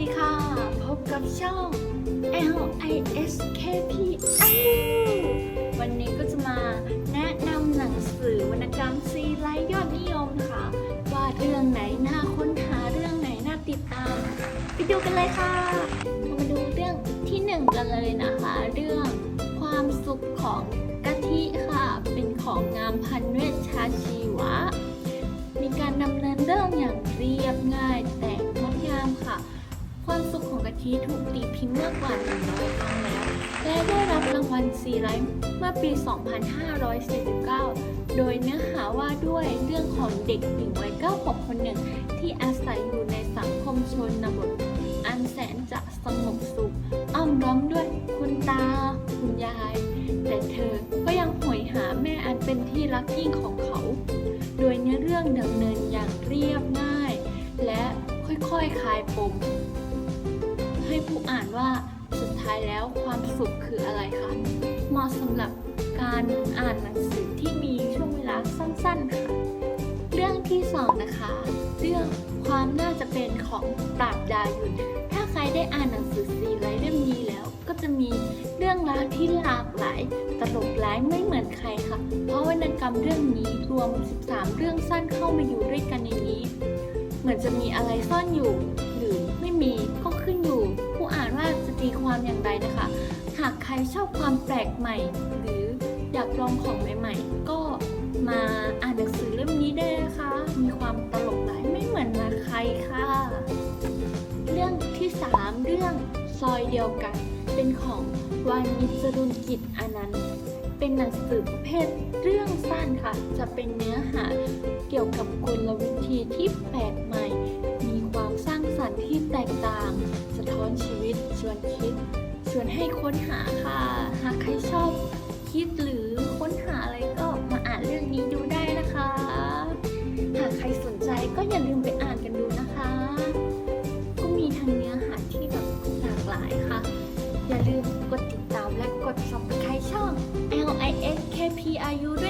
ดีค่ะ พบกับช่อง L I S K P I วันนี้ก็จะมาแนะนำหนังสือวรรณกรรมซีไลท์ยอดนิยมค่ะ ว่าเรื่องไหนน่าค้นหาเรื่องไหนน่าติดตาม ไปดูกันเลยค่ะ เรามาดูเรื่องที่หนึ่งกันเลยนะคะ เรื่องความสุขของกะทิค่ะ เป็นของงามพันเวชชาชีวะ มีการดำเนินเรื่องอย่างเรียบง่ายแต่งดงามค่ะ ความสุขของกะทิถูกตีพิมพ์มื่อกว่า100ครั้งแล้วและได้รับรางวัลซีไลท์เมื่อปี 2549 โดยเนื้อหาว่าด้วยเรื่องของเด็กหญิงวัย9ขวบคนหนึ่ง ที่อาศัยอยู่ในสังคมชนบท อันแสนจะสงบสุขอ้อมล้อมด้วยคุณตา คุณยาย แต่เธอก็ยังหวยหาแม่อันเป็นที่รักยิ่งของเขา โดยเนื้อเรื่องดำเนินอย่างเรียบง่าย และค่อยๆคลายปม ให้ผู้อ่านว่าสุดท้ายแล้วความสุขคืออะไรคะเหมาะสำหรับการอ่านหนังสือที่มีช่วงเวลาสั้นๆค่ะเรื่องที่สองนะคะเรื่องความน่าจะเป็นของปราบดายุนถ้าใครได้อ่านหนังสือซีไรเล่มนี้แล้ว ก็จะมีเรื่องราวที่หลากหลายตลกร้ายไม่เหมือนใครค่ะ เพราะวรรณกรรมเรื่องนี้รวม 13 เรื่องสั้นเข้ามาอยู่ด้วยกันในนี้ เหมือนจะมีอะไรซ่อนอยู่หรือไม่มีก็ขึ้น ความอย่างไรนะคะ หากใครชอบความแปลกใหม่ หรืออยากลองของใหม่ๆ ก็มาอ่านหนังสือเล่มนี้ได้นะคะ มีความตลกร้ายไม่เหมือนมาใครค่ะ เรื่องที่ 3 เรื่องซอยเดียวกัน เป็นของวานิจรุนกิจอนันต์ เป็นหนังสือประเภทเรื่องสั้นค่ะ จะเป็นเนื้อหาเกี่ยวกับกลวิธีที่แปลกใหม่ มีความสร้างสรรค์ที่แตกต่าง สะท้อนชีวิตชวนคิด วนให้ค้นหาค่ะ หากใครชอบคิดหรือค้นหาอะไรก็มาอ่านเรื่องนี้ดูได้นะคะ หากใครสนใจก็อย่าลืมไปอ่านกันดูนะคะ ก็มีทางเนื้อหาที่แบบหลากหลายค่ะ อย่าลืมกดติดตามและกด subscribe ช่อง L I S K P R U ด้วย